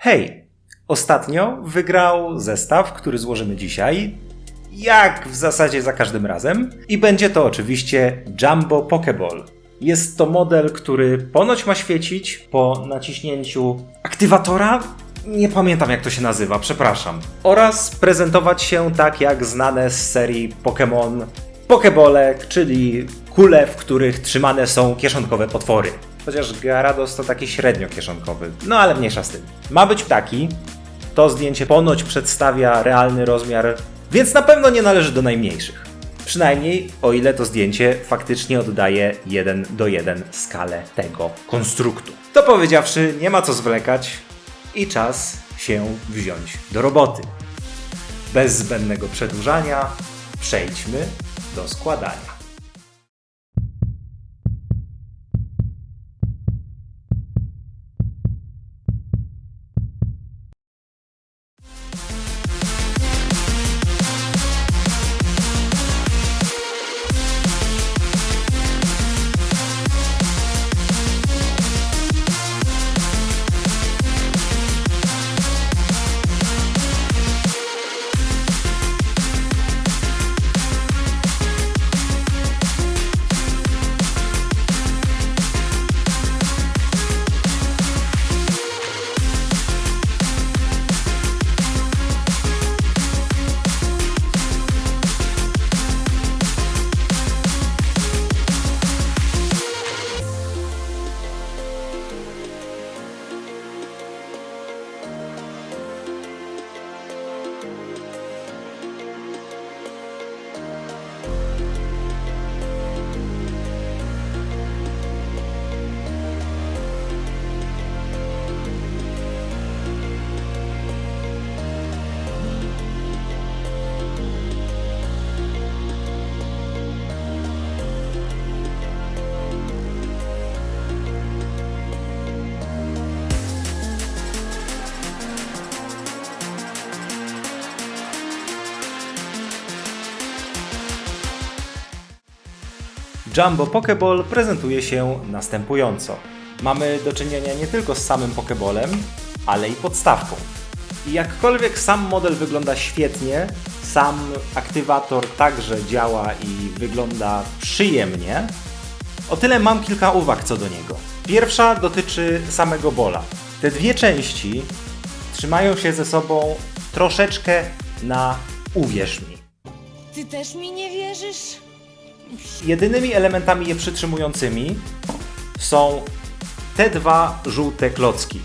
Hej, ostatnio wygrał zestaw, który złożymy dzisiaj, jak w zasadzie za każdym razem, i będzie to oczywiście Jumbo Pokeball. Jest to model, który ponoć ma świecić po naciśnięciu aktywatora. Nie pamiętam jak to się nazywa, przepraszam. Oraz prezentować się tak jak znane z serii Pokémon Pokebolek, czyli kule, w których trzymane są kieszonkowe potwory. Chociaż Gyarados to taki średnio kieszonkowy. No ale mniejsza z tym. Ma być taki. To zdjęcie ponoć przedstawia realny rozmiar, więc na pewno nie należy do najmniejszych. Przynajmniej o ile to zdjęcie faktycznie oddaje 1 do 1 skalę tego konstruktu. To powiedziawszy, nie ma co zwlekać i czas się wziąć do roboty. Bez zbędnego przedłużania, przejdźmy do składania. Jumbo Pokeball prezentuje się następująco. Mamy do czynienia nie tylko z samym Pokeballem, ale i podstawką. I jakkolwiek sam model wygląda świetnie, sam aktywator także działa i wygląda przyjemnie, o tyle mam kilka uwag co do niego. Pierwsza dotyczy samego bola. Te dwie części trzymają się ze sobą troszeczkę na uwierz mi. Ty też mi nie wierzysz? Jedynymi elementami je przytrzymującymi są te dwa żółte klocki.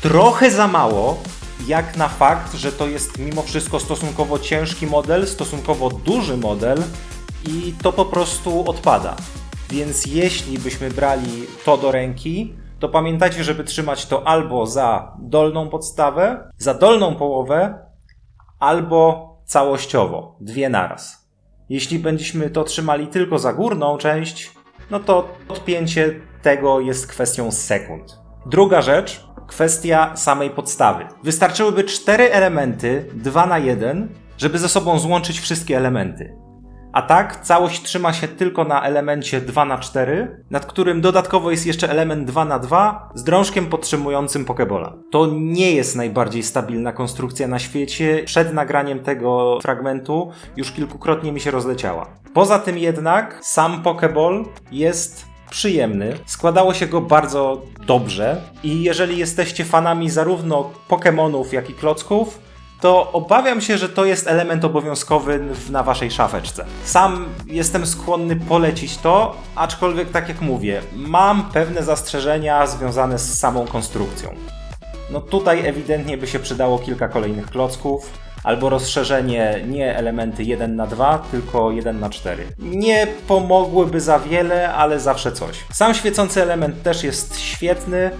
Trochę za mało, jak na fakt, że to jest mimo wszystko stosunkowo ciężki model, stosunkowo duży model i to po prostu odpada. Więc jeśli byśmy brali to do ręki, to pamiętajcie, żeby trzymać to albo za dolną podstawę, za dolną połowę, albo całościowo, dwie naraz. Jeśli będziemy to trzymali tylko za górną część, no to odpięcie tego jest kwestią sekund. Druga rzecz, kwestia samej podstawy. Wystarczyłyby cztery elementy, 2 na 1, żeby ze sobą złączyć wszystkie elementy. A tak, całość trzyma się tylko na elemencie 2 na 4 nad którym dodatkowo jest jeszcze element 2 na 2 z drążkiem podtrzymującym Pokebola. To nie jest najbardziej stabilna konstrukcja na świecie. Przed nagraniem tego fragmentu już kilkukrotnie mi się rozleciała. Poza tym jednak sam Pokeball jest przyjemny. Składało się go bardzo dobrze i jeżeli jesteście fanami zarówno Pokémonów, jak i klocków, to obawiam się, że to jest element obowiązkowy na waszej szafeczce. Sam jestem skłonny polecić to, aczkolwiek tak jak mówię, mam pewne zastrzeżenia związane z samą konstrukcją. No tutaj ewidentnie by się przydało kilka kolejnych klocków, albo rozszerzenie nie elementy 1 na 2, tylko 1 na 4. Nie pomogłyby za wiele, ale zawsze coś. Sam świecący element też jest świetny,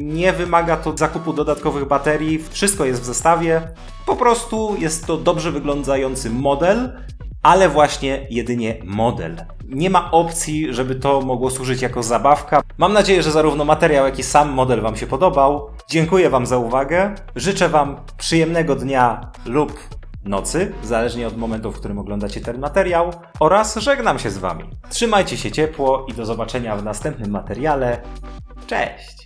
nie wymaga to zakupu dodatkowych baterii, wszystko jest w zestawie. Po prostu jest to dobrze wyglądający model, ale właśnie jedynie model. Nie ma opcji, żeby to mogło służyć jako zabawka. Mam nadzieję, że zarówno materiał, jak i sam model Wam się podobał. Dziękuję Wam za uwagę. Życzę Wam przyjemnego dnia lub nocy, zależnie od momentu, w którym oglądacie ten materiał, oraz żegnam się z Wami. Trzymajcie się ciepło i do zobaczenia w następnym materiale. Cześć!